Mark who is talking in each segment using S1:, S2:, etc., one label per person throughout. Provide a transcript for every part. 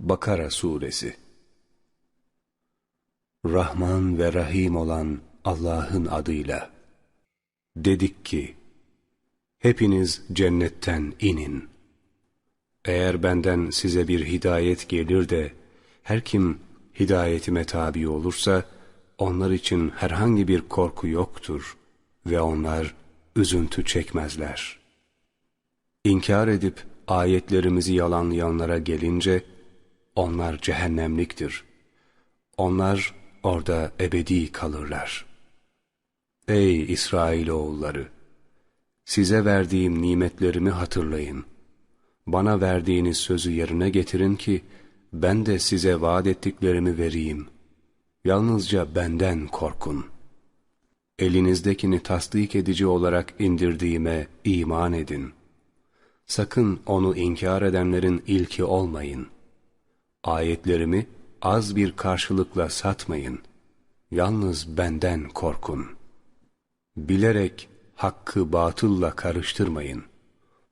S1: Bakara Suresi Rahman ve Rahim olan Allah'ın adıyla. Dedik ki, hepiniz cennetten inin. Eğer benden size bir hidayet gelir de, her kim hidayetime tabi olursa, onlar için herhangi bir korku yoktur ve onlar üzüntü çekmezler. İnkar edip ayetlerimizi yalanlayanlara gelince, onlar cehennemliktir. Onlar orada ebedi kalırlar. Ey İsrailoğulları! Size verdiğim nimetlerimi hatırlayın. Bana verdiğiniz sözü yerine getirin ki, ben de size vaat ettiklerimi vereyim. Yalnızca benden korkun. Elinizdekini tasdik edici olarak indirdiğime iman edin. Sakın onu inkar edenlerin ilki olmayın.'' Ayetlerimi az bir karşılıkla satmayın. Yalnız benden korkun. Bilerek hakkı batılla karıştırmayın.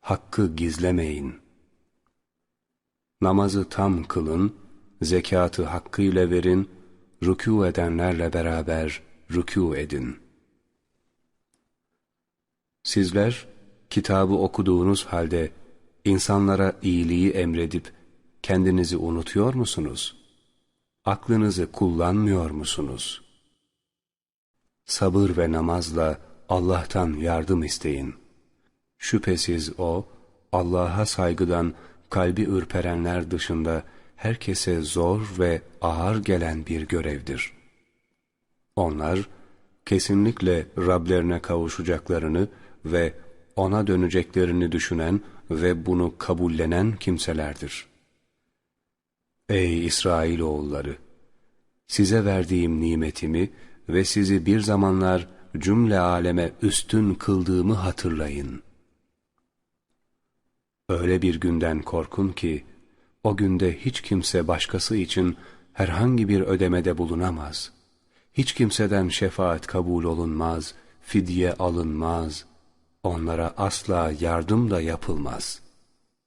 S1: Hakkı gizlemeyin. Namazı tam kılın, zekatı hakkıyla verin, rükû edenlerle beraber rükû edin. Sizler, kitabı okuduğunuz halde insanlara iyiliği emredip kendinizi unutuyor musunuz? Aklınızı kullanmıyor musunuz? Sabır ve namazla Allah'tan yardım isteyin. Şüphesiz O, Allah'a saygıdan kalbi ürperenler dışında herkese zor ve ağır gelen bir görevdir. Onlar, kesinlikle Rablerine kavuşacaklarını ve O'na döneceklerini düşünen ve bunu kabullenen kimselerdir. Ey İsrailoğulları! Size verdiğim nimetimi ve sizi bir zamanlar cümle aleme üstün kıldığımı hatırlayın. Öyle bir günden korkun ki, o günde hiç kimse başkası için herhangi bir ödemede bulunamaz. Hiç kimseden şefaat kabul olunmaz, fidye alınmaz, onlara asla yardım da yapılmaz.''